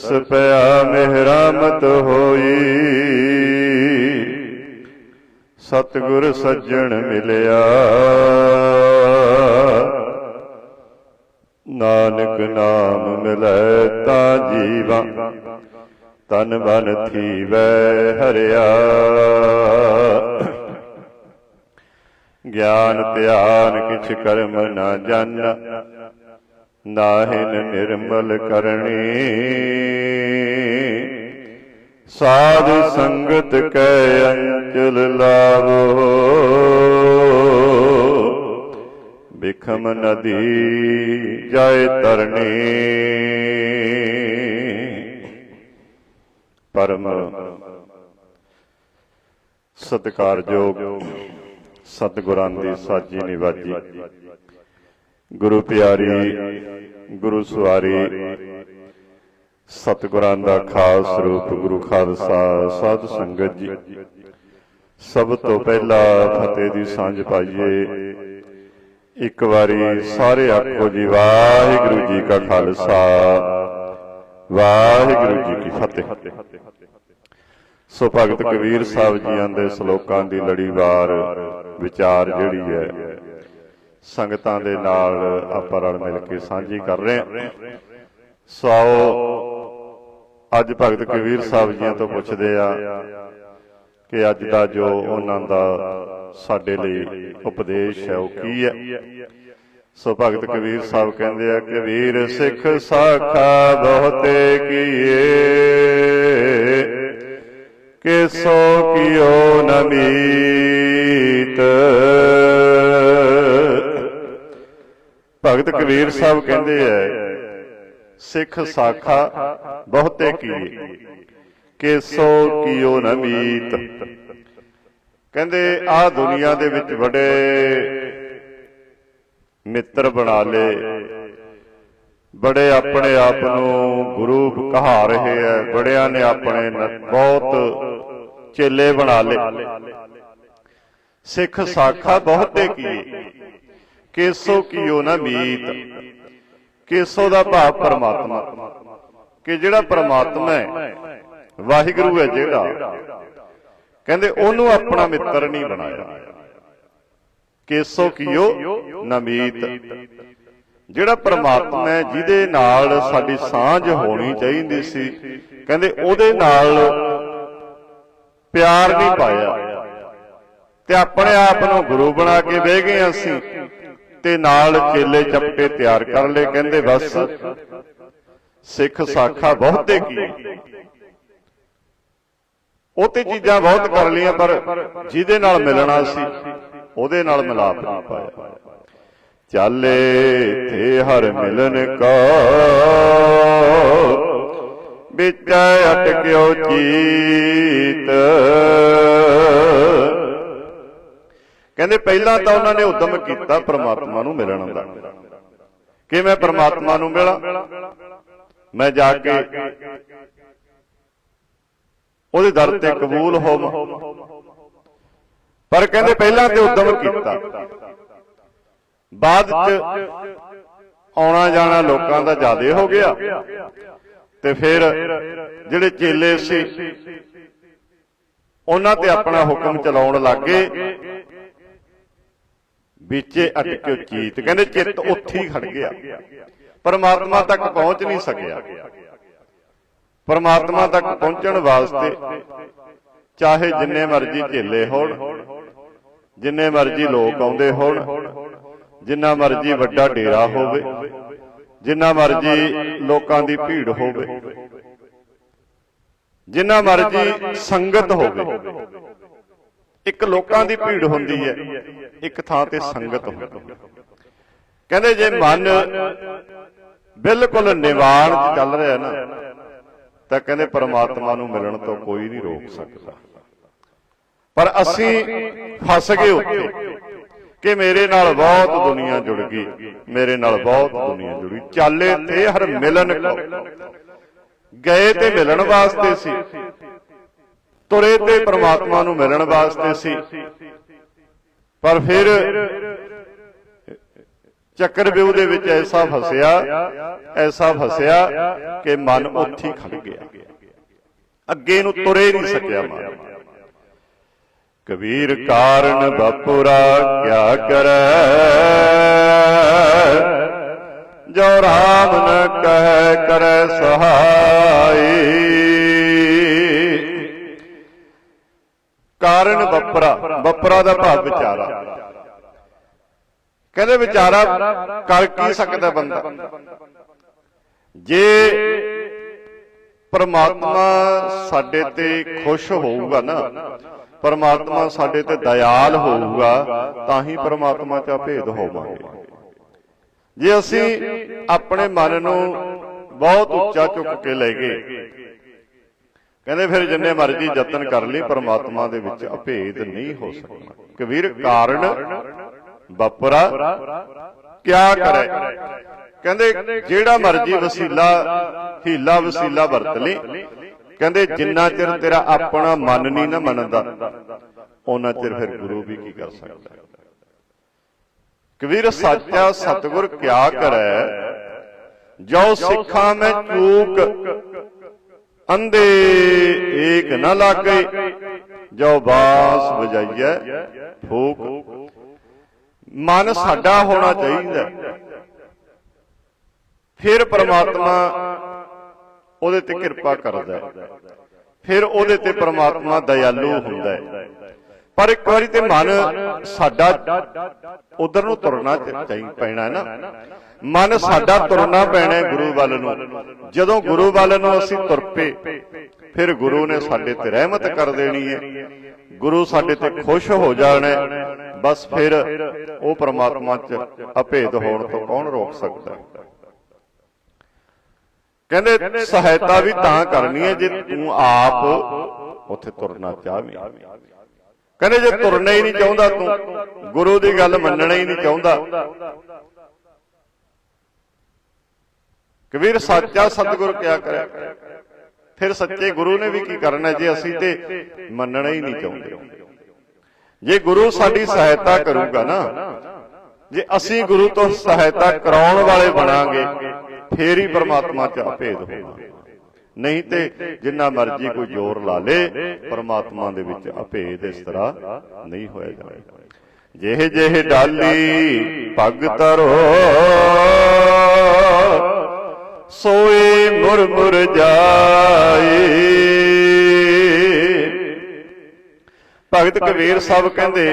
ਤਰਸ ਪਿਆ ਮਿਹਰਾਮਤ ਹੋਈ। ਸਤਿਗੁਰ ਸੱਜਣ ਮਿਲਿਆ। ਨਾਨਕ ਨਾਮ ਮਿਲੈ ਤਾਂ ਜੀਵਾ। ਤਨ ਮਨ ਥੀਵੈ ਹਰਿਆ। ਗਿਆਨ ਧਿਆਨ ਕਿਛ ਕਰਮ ਨਾ ਜਨ ਨਾਹਿਨ ਨਿਰਮਲ ਕਰਨੀ ਸਾਧ ਸੰਗਤ ਕੈ ਅੰਚਲ ਲਾਵੋ। ਬਿਖਮ ਨਦੀ ਜਾਏ ਤਰਨੀ ਪਰਮ ਸਤਿਕਾਰਯੋਗ ਸਤਿਗੁਰਾਂ ਦੀ ਸਾਜੀ ਨਿਵਾਜੀ। ਗੁਰੂ ਪਿਆਰੀ, ਗੁਰੂ ਸਵਾਰੀ ਸਤਿਗੁਰਾਂ ਦਾ ਖਾਸ ਰੂਪ ਗੁਰੂ ਖਾਲਸਾ, ਸਾਧ ਸੰਗਤ ਜੀ। ਸਭ ਤੋਂ ਪਹਿਲਾਂ ਫਤਿਹ ਦੀ ਸਾਂਝ ਪਾਈਏ। ਇੱਕ ਵਾਰੀ ਸਾਰੇ ਆਖੋ ਜੀ, ਵਾਹਿਗੁਰੂ ਜੀ ਕਾ ਖਾਲਸਾ, ਵਾਹਿਗੁਰੂ ਜੀ ਕੀ ਫਤਿਹ। ਸੋ ਭਗਤ ਕਬੀਰ ਸਾਹਿਬ ਜੀਆਂ ਦੇ ਸ਼ਲੋਕਾਂ ਦੀ ਲੜੀਵਾਰ ਵਿਚਾਰ ਜਿਹੜੀ ਹੈ ਸੰਗਤਾਂ ਦੇ ਨਾਲ ਆਪਾਂ ਰਲ ਮਿਲ ਕੇ ਸਾਂਝੀ ਕਰ ਰਹੇ ਹਾਂ। ਸੋ ਅੱਜ ਭਗਤ ਕਬੀਰ ਸਾਹਿਬ ਜੀਆਂ ਤੋਂ ਪੁੱਛਦੇ ਆ ਕਿ ਅੱਜ ਦਾ ਜੋ ਉਹਨਾਂ ਦਾ ਸਾਡੇ ਲਈ ਉਪਦੇਸ਼ ਹੈ ਉਹ ਕੀ ਹੈ? ਸੋ ਭਗਤ ਕਬੀਰ ਸਾਹਿਬ ਕਹਿੰਦੇ ਆ ਕਿ ਵੀਰ ਸਿੱਖ ਸਾਖਾ ਬਹੁਤੇ ਕੀਏ। ਕਿ ਸੋ ਕਿਓ ਨਮੀਤ ਭਗਤ ਕਬੀਰ ਸਾਹਿਬ ਕਹਿੰਦੇ ਐ ਸਿੱਖ ਸਾਖਾ ਬਹੁਤੇ ਕੀਏ। ਕਿ ਸੋ ਕਿਓ ਨਮੀਤ ਕਹਿੰਦੇ ਆ ਦੁਨੀਆ ਦੇ ਵਿੱਚ ਬੜੇ ਮਿੱਤਰ ਬਣਾ ਲੇ। ਬੜੇ ਆਪਣੇ ਆਪ ਨੂੰ ਗੁਰੂ ਕਹਾ ਰਹੇ ਐ ਬੜਿਆਂ ਨੇ ਆਪਣੇ ਨ- ਬਹੁਤ ਚੇਲੇ ਬਣਾ ਲੇ। ਸਿੱਖ ਸਾਖਾ ਬਹੁਤੇ ਕੀਏ। ਕੇਸੋ ਕੀਓ ਨਾ ਮੀਤ? ਕੇਸੋ ਦਾ ਭਾਵ ਪਰਮਾਤਮਾ। ਕਿ ਜਿਹੜਾ ਪਰਮਾਤਮਾ ਹੈ, ਵਾਹਿਗੁਰੂ ਹੈ ਜਿਹੜਾ। ਕਹਿੰਦੇ ਉਹਨੂੰ ਆਪਣਾ ਮਿੱਤਰ ਨਹੀਂ ਬਣਾਇਆ। ਕੇਸੋ ਕੀਓ ਨਮੀਤ ਜਿਹੜਾ ਪਰਮਾਤਮਾ ਹੈ, ਜਿਹਦੇ ਨਾਲ ਸਾਡੀ ਸਾਂਝ ਹੋਣੀ ਚਾਹੀਦੀ ਸੀ, ਕਹਿੰਦੇ ਉਹਦੇ ਨਾਲ ਪਿਆਰ ਨਹੀਂ ਪਾਇਆ। ਤੇ ਆਪਣੇ ਆਪ ਨੂੰ ਗੁਰੂ ਬਣਾ ਕੇ ਬਹਿ ਗਏ ਅਸੀਂ। ਤੇ ਨਾਲ ਚੇਲੇ ਚਪਟੇ ਤਿਆਰ ਕਰ ਲਏ। ਕਹਿੰਦੇ ਬਸ ਸਿੱਖ ਸਾਖਾ ਬਹੁਤੇ ਕੀ? ਉਹ ਤੇ ਚੀਜ਼ਾਂ ਬਹੁਤ ਕਰ ਲਈਆਂ ਪਰ ਜਿਹਦੇ ਨਾਲ ਮਿਲਣਾ ਸੀ ਉਹਦੇ ਨਾਲ ਮਿਲਾਪ ਨਹੀਂ ਪਾਇਆ। ਚਾਲੇ ਤੇ ਹਰ ਮਿਲਨ ਕਾ। ਵਿੱਚ ਅਟਕਿਓ ਚੀਤ ਕਹਿੰਦੇ ਪਹਿਲਾਂ ਤਾਂ ਉਹਨਾਂ ਨੇ ਉਦਮ ਕੀਤਾ ਪ੍ਰਮਾਤਮਾ ਨੂੰ ਮਿਲਣ ਦਾ। ਕਿ ਮੈਂ ਪ੍ਰਮਾਤਮਾ ਨੂੰ ਮਿਲਾਂ? ਮੈਂ ਜਾ ਕੇ ਉਹਦੇ ਦਰ ਤੇ ਕਬੂਲ ਹੋਵਾਂ। ਪਰ ਕਹਿੰਦੇ ਪਹਿਲਾਂ ਤੇ ਉਦਮ ਕੀਤਾ। ਬਾਅਦ ਚ ਆਉਣਾ ਜਾਣਾ ਲੋਕਾਂ ਦਾ ਜ਼ਿਆਦੇ ਹੋ ਗਿਆ। ਤੇ ਫਿਰ ਜਿਹੜੇ ਚੇਲੇ ਸੀ, ਉਹਨਾਂ ਤੇ ਆਪਣਾ ਹੁਕਮ ਚਲਾਉਣ ਲੱਗੇ ਵਿੱਚੇ ਅਟਕਿਓ ਚੀਤ। ਕਹਿੰਦੇ ਚਿੱਤ ਉੱਥੇ ਹੀ ਖੜ ਗਿਆ। ਪਰਮਾਤਮਾ ਤੱਕ ਪਹੁੰਚ ਨਹੀਂ ਸਕਿਆ। ਪਰਮਾਤਮਾ ਤੱਕ ਪਹੁੰਚਣ ਵਾਸਤੇ ਚਾਹੇ ਜਿੰਨੇ ਮਰਜ਼ੀ ਝੇਲੇ ਹੋਣ ਜਿੰਨੇ ਮਰਜ਼ੀ ਲੋਕ ਆਉਂਦੇ ਹੋਣ ਜਿੰਨਾ ਮਰਜ਼ੀ ਵੱਡਾ ਡੇਰਾ ਹੋਵੇ ਜਿੰਨਾ ਮਰਜ਼ੀ ਲੋਕਾਂ ਦੀ ਭੀੜ ਹੋਵੇ। ਜਿੰਨਾ ਮਰਜ਼ੀ ਸੰਗਤ ਹੋਵੇ। ਇੱਕ ਲੋਕਾਂ ਦੀ ਭੀੜ ਹੁੰਦੀ ਹੈ, ਇੱਕ ਥਾਂ ਤੇ ਸੰਗਤ ਹੁੰਦੀ ਕਹਿੰਦੇ ਜੇ ਮਨ ਬਿਲਕੁਲ ਨਿਵਾਣ ਚੱਲ ਰਿਹਾ ਨਾ, ਤਾਂ ਕਹਿੰਦੇ ਪਰਮਾਤਮਾ ਨੂੰ ਮਿਲਣ ਤੋਂ ਕੋਈ ਨਹੀਂ ਰੋਕ ਸਕਦਾ। ਪਰ ਅਸੀਂ ਫਸ ਗਏ ਉੱਥੇ ਕਿ ਮੇਰੇ ਨਾਲ ਬਹੁਤ ਦੁਨੀਆ ਜੁੜ ਗਈ, ਮੇਰੇ ਨਾਲ ਬਹੁਤ ਦੁਨੀਆ ਜੁੜੀ। ਚਾਲੇ ਤੇ ਹਰ ਮਿਲਨ ਕੋ। ਗਏ ਤੇ ਮਿਲਣ ਵਾਸਤੇ ਸੀ ਤੁਰੇ ਤੇ ਪ੍ਰਮਾਤਮਾ ਨੂੰ ਮਿਲਣ ਵਾਸਤੇ ਸੀ। ਪਰ ਫਿਰ ਚੱਕਰ ਵਿਊ ਦੇ ਵਿੱਚ ਐਸਾ ਫਸਿਆ ਐਸਾ ਫਸਿਆ ਕਿ ਮਨ ਉੱਥੇ ਖੜ ਗਿਆ। ਅੱਗੇ ਨੂੰ ਤੁਰੇ ਨਹੀਂ ਸਕਿਆ ਮਨ। ਕਬੀਰ ਕਾਰਨ ਬਾਪੁਰਾ ਕਿਆ ਕਰੈ? ਜੋ ਰਾਮ ਨ ਕਹਿ ਕਰੈ ਸਹਾਈ। ਕਾਰਨ ਵਪਰਾ ਵਪਰਾ ਦਾ ਭਾਵ ਵਿਚਾਰਾ। ਕਹਿੰਦੇ ਵਿਚਾਰਾ ਕਰ ਕੀ ਸਕਦਾ ਬੰਦਾ? ਜੇ ਪਰਮਾਤਮਾ ਸਾਡੇ ਤੇ ਖੁਸ਼ ਹੋਊਗਾ ਨਾ, ਪਰਮਾਤਮਾ ਸਾਡੇ ਤੇ ਦਇਆਲ ਹੋਊਗਾ, ਤਾਂ ਹੀ ਪਰਮਾਤਮਾ 'ਚ ਭੇਦ ਹੋਵਾਂਗੇ। ਜੇ ਅਸੀਂ ਆਪਣੇ ਮਨ ਨੂੰ ਬਹੁਤ ਉੱਚਾ ਚੁੱਕ ਕੇ ਲੈ ਗਏ ਕਹਿੰਦੇ ਫਿਰ ਜਿੰਨੇ ਮਰਜ਼ੀ ਯਤਨ ਕਰ ਲਈ ਪਰਮਾਤਮਾ ਦੇ ਵਿੱਚ ਅਭੇਦ ਨਹੀਂ ਹੋ ਸਕਦਾ। ਕਬੀਰ ਕਾਰਨ ਬਪਰਾ ਕਿਆ ਕਰੇ? ਕਹਿੰਦੇ ਜਿਹੜਾ ਮਰਜ਼ੀ ਵਸੀਲਾ ਹੀਲਾ ਵਸੀਲਾ ਵਰਤ ਲਈ ਕਹਿੰਦੇ ਜਿੰਨਾ ਚਿਰ ਤੇਰਾ ਆਪਣਾ ਮਨ ਨਹੀਂ ਨਾ ਮੰਨਦਾ ਉਹਨਾਂ ਚਿਰ ਫਿਰ ਗੁਰੂ ਵੀ ਕੀ ਕਰ ਸਕਦਾ। ਕਬੀਰ ਸਾਚਾ ਸਤਗੁਰ ਕਿਆ ਕਰੈ? ਜੋ ਸਿੱਖਾਂ ਮੈਂ ਚੂਕ ਅੰਧੇ ਏਕ ਨ ਲਾਗੇ, ਜੋ ਬਾਸ ਵਜਾਈਐ ਫੂਕ। ਮਨ ਸਾਡਾ ਹੋਣਾ ਚਾਹੀਦਾ। ਫਿਰ ਪ੍ਰਮਾਤਮਾ ਉਹਦੇ ਤੇ ਕਿਰਪਾ ਕਰਦਾ। ਫਿਰ ਉਹਦੇ ਤੇ ਪ੍ਰਮਾਤਮਾ ਦਇਆਲੂ ਹੁੰਦਾ ਹੈ। ਪਰ ਇੱਕ ਵਾਰੀ ਤੇ ਮਨ ਸਾਡਾ ਉਧਰ ਨੂੰ ਤੁਰਨਾ ਚਾਹੀ ਪੈਣਾ ਹੈ ਨਾ। ਮਨ ਸਾਡਾ ਤੁਰਨਾ ਪੈਣਾ ਹੈ ਗੁਰੂ ਵੱਲ ਨੂੰ। ਜਦੋਂ ਗੁਰੂ ਵੱਲ ਨੂੰ ਅਸੀਂ ਤੁਰ ਪਏ ਫਿਰ ਗੁਰੂ ਨੇ ਸਾਡੇ ਤੇ ਰਹਿਮਤ ਕਰ ਦੇਣੀ ਹੈ। ਗੁਰੂ ਸਾਡੇ ਤੇ ਖੁਸ਼ ਹੋ ਜਾਣਾ ਬਸ ਫਿਰ ਉਹ ਪ੍ਰਮਾਤਮਾ ਚ ਅਭੇਦ ਹੋਣ ਤੋਂ ਕੌਣ ਰੋਕ ਸਕਦਾ? ਕਹਿੰਦੇ ਸਹਾਇਤਾ ਵੀ ਤਾਂ ਕਰਨੀ ਹੈ ਜੇ ਤੂੰ ਆਪ ਉੱਥੇ ਤੁਰਨਾ ਚਾਹਵੇਂ। ਕਹਿੰਦੇ ਜੇ ਤੁਰਨਾ ਹੀ ਨਹੀਂ ਚਾਹੁੰਦਾ ਤੂੰ ਗੁਰੂ ਦੀ ਗੱਲ ਮੰਨਣਾ ਹੀ ਨਹੀਂ ਚਾਹੁੰਦਾ। ਕਬੀਰ ਸੱਚਾ ਸਤਿਗੁਰ ਕਿਆ ਕਰੇ ਫਿਰ ਸੱਚੇ ਗੁਰੂ ਨੇ ਵੀ ਕੀ ਕਰਨਾ ਜੇ ਅਸੀਂ ਤੇ ਮੰਨਣਾ ਹੀ ਨਹੀਂ ਚਾਹੁੰਦੇ। ਜੇ ਗੁਰੂ ਸਾਡੀ ਸਹਾਇਤਾ ਕਰੂਗਾ ਨਾ ਜੇ ਅਸੀਂ ਗੁਰੂ ਤੋਂ ਸਹਾਇਤਾ ਕਰਾਉਣ ਵਾਲੇ ਬਣਾਂਗੇ ਫੇਰ ਹੀ ਪ੍ਰਮਾਤਮਾ ਚ ਅਭੇਦ ਹੋਣਾ ਨਹੀਂ ਤੇ ਜਿੰਨਾ ਮਰਜ਼ੀ ਕੋਈ ਜ਼ੋਰ ਲਾ ਲੇ ਪ੍ਰਮਾਤਮਾ ਦੇ ਵਿੱਚ ਅਭੇਦ ਇਸ ਤਰ੍ਹਾਂ ਨਹੀਂ ਹੋਇਆ ਜਾਏਗਾ ਜਿਹੇ ਜਿਹੇ ਡਾਲੀ ਪੱਗ ਤਰੋ ਸੋਏ ਮੁਰ ਮੁਰ ਜਾਏ ਭਗਤ ਕਬੀਰ ਸਾਹਿਬ ਕਹਿੰਦੇ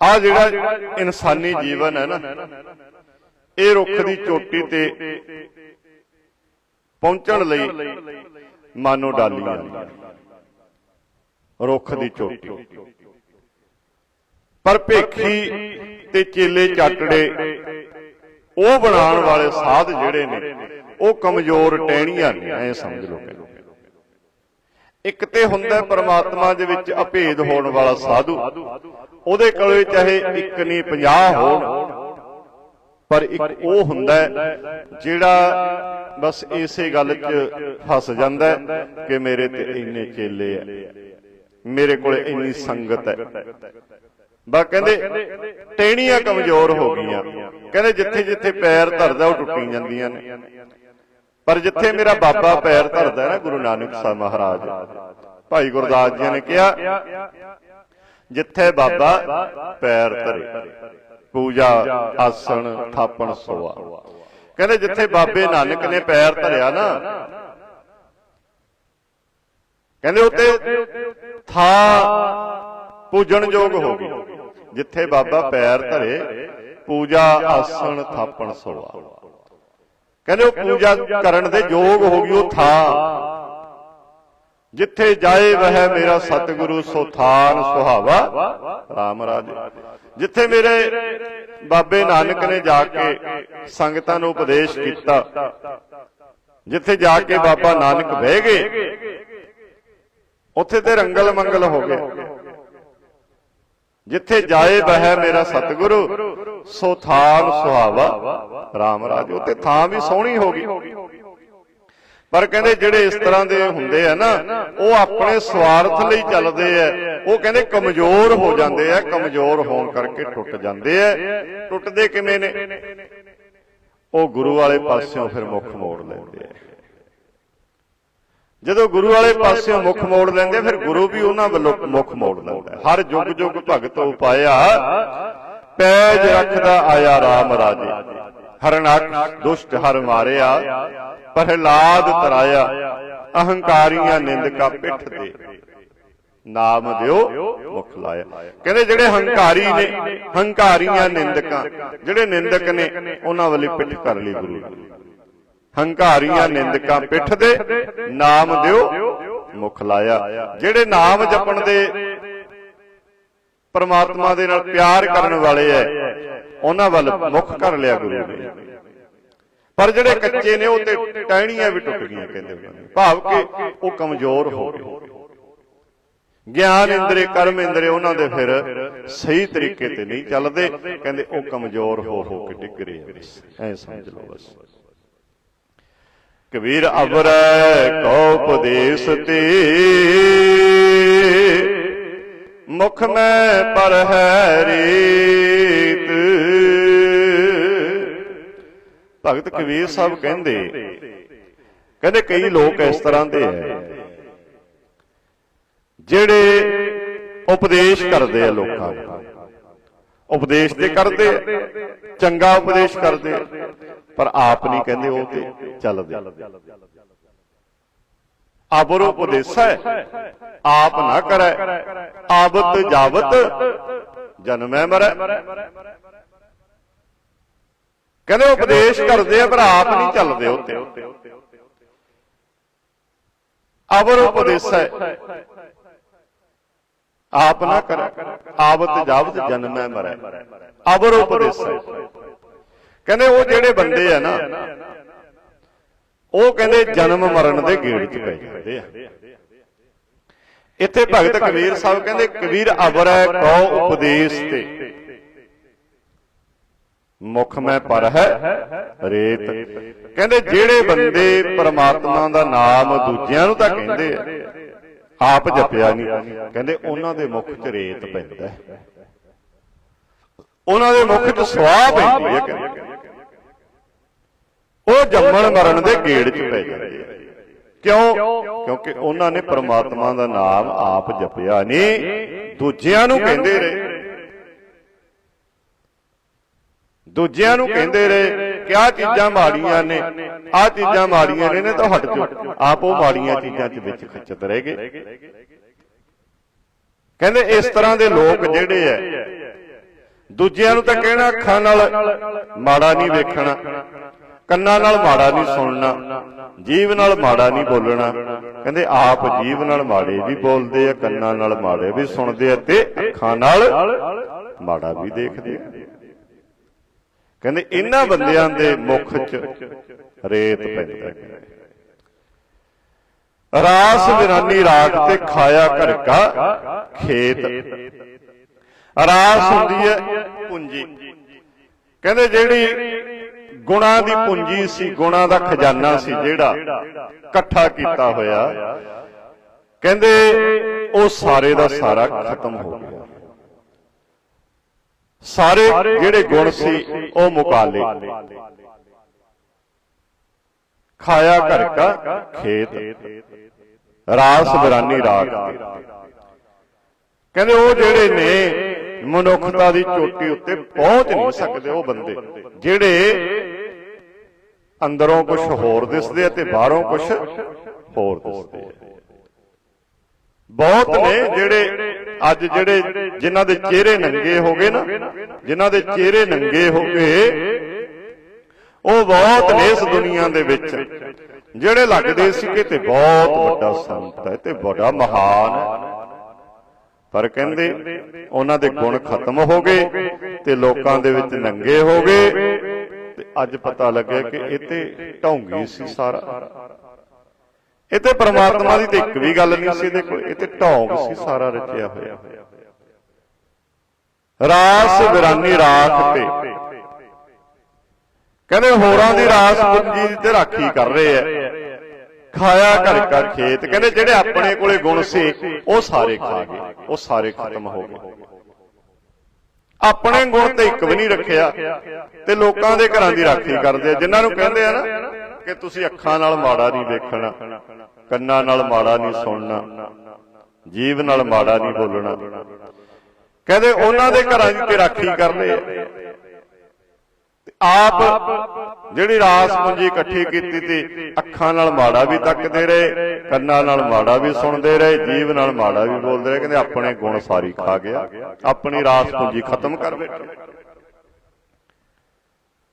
ਆ ਜਿਹੜਾ ਇਨਸਾਨੀ ਜੀਵਨ ਹੈ ਨਾ ਇਹ ਰੁੱਖ ਦੀ ਚੋਟੀ ਤੇ ਪਹੁੰਚਣ ਲਈ ਮਾਨੋ ਡਾਲੀਆਂ। ਰੁੱਖ ਦੀ ਚੋਟੀ। ਪਰ ਭੇਖੀ ਤੇ ਚੇਲੇ ਚਾਟੜੇ ਉਹ ਬਣਾਉਣ ਵਾਲੇ ਸਾਧ ਜਿਹੜੇ ਨੇ ਉਹ ਕਮਜ਼ੋਰ ਟਹਿਣੀਆਂ ਨੇ ਐ ਸਮਝ ਲਓ ਇੱਕ ਤੇ ਹੁੰਦਾ ਪਰਮਾਤਮਾ ਦੇ ਵਿੱਚ ਅਭੇਦ ਹੋਣ ਵਾਲਾ ਸਾਧੂ। ਉਹਦੇ ਕੋਲੇ ਚਾਹੇ ਇੱਕ ਨਹੀਂ 50 ਹੋਣ ਪਰ ਇੱਕ ਉਹ ਹੁੰਦਾ ਜਿਹੜਾ ਬਸ ਇਸੇ ਗੱਲ 'ਚ ਫਸ ਜਾਂਦਾ ਕਿ ਮੇਰੇ ਤੇ ਇੰਨੇ ਚੇਲੇ ਆ। ਮੇਰੇ ਕੋਲੇ ਇੰਨੀ ਸੰਗਤ ਹੈ। ਬਾ ਕਹਿੰਦੇ ਟਹਿਣੀਆਂ ਕਮਜ਼ੋਰ ਹੋ ਗਈਆਂ। ਕਹਿੰਦੇ ਜਿੱਥੇ ਜਿੱਥੇ ਪੈਰ ਧਰਦਾ ਉਹ ਟੁੱਟੀ ਜਾਂਦੀਆਂ ਨੇ। ਪਰ ਜਿੱਥੇ ਮੇਰਾ ਬਾਬਾ ਪੈਰ ਧਰਦਾ ਹੈ ਨਾ ਗੁਰੂ ਨਾਨਕ ਸਾਹਿਬ ਮਹਾਰਾਜ। ਭਾਈ ਗੁਰਦਾਸ ਜੀ ਨੇ ਕਿਹਾ ਜਿੱਥੇ ਬਾਬਾ ਪੈਰ ਧਰੇ। ਪੂਜਾ ਆਸਣ ਥਾਪਣ ਸੋਆ। ਕਹਿੰਦੇ ਜਿੱਥੇ ਬਾਬੇ ਨਾਨਕ ਨੇ ਪੈਰ ਧਰਿਆ ਨਾ ਕਹਿੰਦੇ ਉੱਤੇ ਥਾ ਪੂਜਣ ਯੋਗ ਹੋ ਗਈ। ਜਿੱਥੇ ਬਾਬਾ ਪੈਰ ਧਰੇ ਪੂਜਾ ਆਸਣ ਥਾਪਣ ਸੋਆ। ਕਹਿੰਦੇ ਉਹ ਪੂਜਾ ਕਰਨ ਦੇ ਯੋਗ ਹੋ ਗਈ ਉਹ ਥਾਂ। ਜਿੱਥੇ ਜਾਏ ਵਹਿ ਮੇਰਾ ਸਤਿਗੁਰੂ ਸੋਥਾਨ ਸੁਹਾਵਾ। ਰਾਮ ਰਾਜੇ। ਜਿੱਥੇ ਮੇਰੇ ਬਾਬੇ ਨਾਨਕ ਨੇ ਜਾ ਕੇ ਸੰਗਤਾਂ ਨੂੰ ਉਪਦੇਸ਼ ਕੀਤਾ। ਜਿੱਥੇ ਜਾ ਕੇ ਬਾਬਾ ਨਾਨਕ ਬਹਿ ਗਏ, ਉੱਥੇ ਤੇ ਰੰਗਲ ਮੰਗਲ ਹੋ ਗਿਆ ਜਿੱਥੇ ਜਾਏ ਬਹਿ ਮੇਰਾ ਸਤਿਗੁਰੂ ਸੋ ਥਾਨ ਸੁਹਾਵਾ। ਰਾਮ ਰਾਜ, ਉੱਥੇ ਥਾਂ ਵੀ ਸੋਹਣੀ ਹੋ ਗਈ। ਪਰ ਕਹਿੰਦੇ ਜਿਹੜੇ ਇਸ ਤਰ੍ਹਾਂ ਦੇ ਹੁੰਦੇ ਆ ਨਾ, ਉਹ ਆਪਣੇ ਸਵਾਰਥ ਲਈ ਚੱਲਦੇ ਆ। ਉਹ ਕਹਿੰਦੇ ਕਮਜ਼ੋਰ ਹੋ ਜਾਂਦੇ ਆ, ਕਮਜ਼ੋਰ ਹੋਣ ਕਰਕੇ ਟੁੱਟ ਜਾਂਦੇ ਆ। ਟੁੱਟਦੇ ਕਿਵੇਂ ਨੇ? ਉਹ ਗੁਰੂ ਵਾਲੇ ਪਾਸਿਓਂ ਫਿਰ ਮੁੱਖ ਮੋੜ ਲੈਂਦੇ ਆ। ਜਦੋਂ ਗੁਰੂ ਵਾਲੇ ਪਾਸਿਓਂ ਮੁੱਖ ਮੋੜ ਲੈਂਦੇ ਫਿਰ ਗੁਰੂ ਵੀ ਉਹਨਾਂ ਵੱਲੋਂ ਮੁੱਖ ਮੋੜ ਲੈਂਦਾ ਹਰ ਯੁੱਗ ਯੁੱਗ ਭਗਤ ਉਪਾਇਆ, ਪੈਜ ਰੱਖਦਾ ਆਇਆ RAM ਰਾਜੇ। ਹਰਨਾਕ ਦੁਸ਼ਟ ਹਰ ਮਾਰਿਆ, ਪ੍ਰਹਿਲਾਦ ਤਰਾਇਆ, ਅਹੰਕਾਰੀਆਂ ਨਿੰਦਕਾ ਪਿੱਠ ਤੇ। ਨਾਮ ਦਿਓ ਮੁਖ ਲਾਇਆ। ਕਹਿੰਦੇ ਜਿਹੜੇ ਹੰਕਾਰੀ ਨੇ, ਹੰਕਾਰੀਆਂ ਨਿੰਦਕਾਂ, ਜਿਹੜੇ ਨਿੰਦਕ ਨੇ, ਉਹਨਾਂ ਵੱਲੇ ਪਿੱਠ ਕਰ ਲਈ ਗੁਰੂ ਹੰਕਾਰੀਆਂ ਨਿੰਦਕਾਂ ਪਿੱਠ ਦੇ, ਨਾਮ ਦਿਓ ਮੁਖ ਲਾਇਆ। ਜਿਹੜੇ ਨਾਮ ਜਪਣ ਦੇ ਪਰਮਾਤਮਾ ਦੇ ਨਾਲ ਪਿਆਰ ਕਰਨ ਵਾਲੇ ਐ ਉਹਨਾਂ ਵੱਲ ਮੁਖ ਕਰ ਲਿਆ ਗੁਰੂ ਨੇ। ਪਰ ਜਿਹੜੇ ਕੱਚੇ ਨੇ ਉਹ ਤੇ ਟਹਿਣੀਆਂ ਵੀ ਟੁੱਟ ਗਈਆਂ ਕਹਿੰਦੇ ਉਹਨਾਂ ਨੇ। ਭਾਵ ਕਿ ਉਹ ਕਮਜ਼ੋਰ ਹੋ ਗਏ। ਗਿਆਨ ਇੰਦਰੇ ਕਰਮ ਇੰਦਰੇ ਉਹਨਾਂ ਦੇ ਫਿਰ ਸਹੀ ਤਰੀਕੇ ਤੇ ਨਹੀਂ ਚੱਲਦੇ। ਕਹਿੰਦੇ ਉਹ ਕਮਜ਼ੋਰ ਹੋ ਹੋ ਕੇ ਡਿੱਗ ਰਹੇ ਆ ਐ ਸਮਝ ਲਓ ਬਸ। ਕਬੀਰ ਅਵਰੈ ਕੋ ਉਪਦੇਸ ਤੇ। ਮੁਖ ਮੈਂ ਪਰ ਹੈ ਰੀਤ। ਭਗਤ ਕਬੀਰ ਸਾਹਿਬ ਕਹਿੰਦੇ। ਕਹਿੰਦੇ। ਕਈ ਲੋਕ ਇਸ ਤਰ੍ਹਾਂ ਦੇ ਐ ਜਿਹੜੇ ਉਪਦੇਸ਼ ਕਰਦੇ ਆ ਲੋਕਾਂ ਨੂੰ। ਉਪਦੇਸ਼ ਤੇ ਕਰਦੇ ਚੰਗਾ ਉਪਦੇਸ਼ ਕਰਦੇ। ਪਰ ਆਪ ਨਹੀਂ ਕਹਿੰਦੇ ਉਹ ਤੇ ਚੱਲਦੇ। ਆਬਰ ਉਪਦੇਸਾ ਆਪ ਨਾ ਕਰੈ। ਆਬਤ ਜਾਵਤ। ਜਨਮੈ ਮਰੈ। ਕਹਿੰਦੇ ਉਪਦੇਸ਼ ਕਰਦੇ ਆ, ਪਰ ਆਪ ਨਹੀਂ ਚੱਲਦੇ ਉੱਤੇ। ਉਪਦੇਸ਼ ਉਪਦੇਸਾ। ਆਪ ਨਾ ਕਰੈ, ਆਵਤ ਜਾਵਤ ਜਨਮੈ ਮਰੈ। ਆਬਰ ਉਪਦੇਸਾ। ਕਹਿੰਦੇ ਉਹ ਜਿਹੜੇ ਬੰਦੇ ਆ ਨਾ, ਉਹ ਕਹਿੰਦੇ ਜਨਮ ਮਰਨ ਦੇ ਗੇੜ 'ਚ ਪੈ ਜਾਂਦੇ ਆ। ਇੱਥੇ ਭਗਤ ਕਬੀਰ ਸਾਹਿਬ ਕਹਿੰਦੇ ਕਬੀਰ ਅਵਰ ਹੈ ਕਉ ਉਪਦੇਸ਼ ਤੇ। ਮੁਖ ਮੈਂ ਪਰ ਹੈ, ਰੇਤ। ਕਹਿੰਦੇ ਜਿਹੜੇ ਬੰਦੇ ਪਰਮਾਤਮਾ ਦਾ ਨਾਮ ਦੂਜਿਆਂ ਨੂੰ ਤਾਂ ਕਹਿੰਦੇ ਆ, ਆਪ ਜਪਿਆ ਨਹੀਂ ਕਹਿੰਦੇ ਉਹਨਾਂ ਦੇ ਮੁਖ 'ਚ ਰੇਤ ਪੈਂਦਾ ਉਹਨਾਂ ਦੇ ਮੁਖ 'ਚ ਸਵਾਹ ਪੈਂਦੀ ਹੈ ਕਹਿੰਦੇ। ਉਹ ਜੰਮਣ ਮਰਨ ਦੇ ਗੇੜ 'ਚ ਪੈ ਜਾਂਦੇ ਆ। ਕਿਉਂ? ਕਿਉਂਕਿ ਉਹਨਾਂ ਨੇ ਪਰਮਾਤਮਾ ਦਾ ਨਾਮ ਆਪ ਜਪਿਆ ਨਹੀਂ ਦੂਜਿਆਂ ਨੂੰ ਕਹਿੰਦੇ ਰਹੇ। ਦੂਜਿਆਂ ਨੂੰ ਕਹਿੰਦੇ ਰਹੇ ਕਿ ਆਹ ਚੀਜ਼ਾਂ ਮਾੜੀਆਂ ਨੇ ਆਹ ਚੀਜ਼ਾਂ ਮਾੜੀਆਂ ਨੇ ਨੇ ਤਾਂ ਹਟ ਜਾਓ। ਆਪ ਉਹ ਮਾੜੀਆਂ ਚੀਜ਼ਾਂ 'ਚ ਵਿੱਚ ਖਿੱਚਤ ਰਹਿ ਗਏ। ਕਹਿੰਦੇ ਇਸ ਤਰ੍ਹਾਂ ਦੇ ਲੋਕ ਜਿਹੜੇ ਐ ਦੂਜਿਆਂ ਨੂੰ ਤਾਂ ਕਹਿਣਾ ਅੱਖਾਂ ਨਾਲ ਮਾੜਾ ਨਹੀਂ ਵੇਖਣਾ ਕੰਨਾਂ ਨਾਲ ਮਾੜਾ ਨਹੀਂ ਸੁਣਨਾ ਜੀਵ ਨਾਲ ਮਾੜਾ ਨਹੀਂ ਬੋਲਣਾ। ਕਹਿੰਦੇ ਆਪ ਜੀਵ ਨਾਲ ਮਾੜੇ ਵੀ ਬੋਲਦੇ ਆ ਕੰਨਾਂ ਨਾਲ ਮਾੜੇ ਵੀ ਸੁਣਦੇ ਆ ਤੇ ਅੱਖਾਂ ਨਾਲ ਮਾੜਾ ਵੀ ਦੇਖਦੇ ਆ। ਕਹਿੰਦੇ ਇਹਨਾਂ ਬੰਦਿਆਂ ਦੇ ਮੁਖ 'ਚ ਰੇਤ ਪੈਂਦਾ ਹੈ। ਰਾਸ ਵਿਰਾਨੀ ਰਾਖ ਤੇ ਖਾਇਆ ਘਰਕਾ ਖੇਤ। ਰਾਸ ਹੁੰਦੀ ਹੈ ਪੂੰਜੀ। ਕਹਿੰਦੇ ਜਿਹੜੀ ਗੁਣਾ ਦੀ ਪੂੰਜੀ ਸੀ ਗੁਣਾ ਦਾ ਖਜ਼ਾਨਾ ਸੀ ਜਿਹੜਾ ਇਕੱਠਾ ਕੀਤਾ ਹੋਇਆ। ਕਹਿੰਦੇ ਉਹ ਸਾਰੇ ਦਾ ਸਾਰਾ ਖਤਮ ਹੋ ਗਿਆ। ਸਾਰੇ ਜਿਹੜੇ ਗੁਣ ਸੀ ਉਹ ਮੁਕਾ ਲਏ ਖਾਇਆ ਘਰ ਕਾ ਖੇਤ। ਰਾਸ ਬਿਰਾਨੀ ਰਾਤ ਕਹਿੰਦੇ ਉਹ ਜਿਹੜੇ ਨੇ ਮਨੁੱਖਤਾ ਦੀ ਚੋਟੀ ਉੱਤੇ ਪਹੁੰਚ ਨਹੀਂ ਸਕਦੇ ਉਹ ਬੰਦੇ। ਜਿਹੜੇ ਅੰਦਰੋਂ ਕੁਝ ਹੋਰ ਦਿਸਦੇ ਆ ਤੇ ਬਾਹਰੋਂ ਕੁਝ ਹੋਰ ਦਿਸਦੇ ਆ। ਬਹੁਤ ਨੇ ਜਿਹੜੇ ਅੱਜ ਜਿਹੜੇ ਜਿਨ੍ਹਾਂ ਦੇ ਚਿਹਰੇ ਨੰਗੇ ਹੋ ਗਏ ਨਾ ਜਿਨ੍ਹਾਂ ਦੇ ਚਿਹਰੇ ਨੰਗੇ ਹੋ ਗਏ ਉਹ ਬਹੁਤ ਨੇ ਇਸ ਦੁਨੀਆ ਦੇ ਵਿੱਚ। ਜਿਹੜੇ ਲੱਗਦੇ ਸੀ ਕਿ ਤੇ ਬਹੁਤ ਵੱਡਾ ਸੰਤ ਹੈ ਤੇ ਬੜਾ ਮਹਾਨ ਹੈ। ਪਰ ਕਹਿੰਦੇ ਉਹਨਾਂ ਦੇ ਗੁਣ ਖਤਮ ਹੋ ਗਏ ਤੇ ਲੋਕਾਂ ਦੇ ਵਿੱਚ ਨੰਗੇ ਹੋ ਗਏ ਤੇ ਅੱਜ ਪਤਾ ਲੱਗਿਆ ਕਿ ਇਹ ਤੇ ਢੌਂਗੀ ਸੀ ਸਾਰਾ। ਇਹ ਤੇ ਪ੍ਰਮਾਤਮਾ ਦੀ ਤੇ ਇੱਕ ਵੀ ਗੱਲ ਨਹੀਂ ਸੀ ਇਹਦੇ ਕੋਲ, ਇਹ ਤੇ ਢੌਂਗ ਸੀ, ਸਾਰਾ ਰਚਿਆ ਹੋਇਆ। ਰਾਸ ਵਿਰਾਨੀ ਰਾਖ ਤੇ। ਕਹਿੰਦੇ ਹੋਰਾਂ ਦੀ ਰਾਸ ਪੁੰਜੀ ਤੇ ਰਾਖੀ ਕਰ ਰਹੇ ਐ। ਖਾਇਆ ਘਰ ਘਰ ਖੇਤ। ਕਹਿੰਦੇ ਜਿਹੜੇ ਆਪਣੇ ਕੋਲੇ ਗੁਣ ਸੀ, ਉਹ ਸਾਰੇ ਖਾ ਗਏ, ਉਹ ਸਾਰੇ ਖਤਮ ਹੋ ਗਏ। ਆਪਣੇ ਗੁਣ ਤੇ ਇੱਕ ਵੀ ਨਹੀਂ ਰੱਖਿਆ ਤੇ ਲੋਕਾਂ ਦੇ ਘਰਾਂ ਦੀ ਰਾਖੀ ਕਰਦੇ ਆ। ਜਿਨ੍ਹਾਂ ਨੂੰ ਕਹਿੰਦੇ ਆ ਨਾ ਕਿ ਤੁਸੀਂ ਅੱਖਾਂ ਨਾਲ ਮਾੜਾ ਨਹੀਂ ਵੇਖਣਾ, ਕੰਨਾਂ ਨਾਲ ਮਾੜਾ ਨਹੀਂ ਸੁਣਨਾ ਜੀਵ ਨਾਲ ਮਾੜਾ ਨਹੀਂ ਬੋਲਣਾ। ਕਹਿੰਦੇ ਉਹਨਾਂ ਦੇ ਘਰਾਂ ਦੀ ਤੇ ਰਾਖੀ ਕਰਦੇ ਆ। ਆਪ ਜਿਹੜੀ ਰਾਸ ਪੂੰਜੀ ਇਕੱਠੀ ਕੀਤੀ ਤੇ ਅੱਖਾਂ ਨਾਲ ਮਾੜਾ ਵੀ ਤੱਕਦੇ ਰਹੇ ਕੰਨਾਂ ਨਾਲ ਮਾੜਾ ਵੀ ਸੁਣਦੇ ਰਹੇ ਜੀਵ ਨਾਲ ਮਾੜਾ ਵੀ ਬੋਲਦੇ ਰਹੇ ਕਹਿੰਦੇ ਆਪਣੇ ਗੁਣ ਸਾਰੀ ਖਾ ਗਿਆ ਆਪਣੀ ਰਾਸ ਪੂੰਜੀ ਖਤਮ ਕਰ ਬੈਠੇ।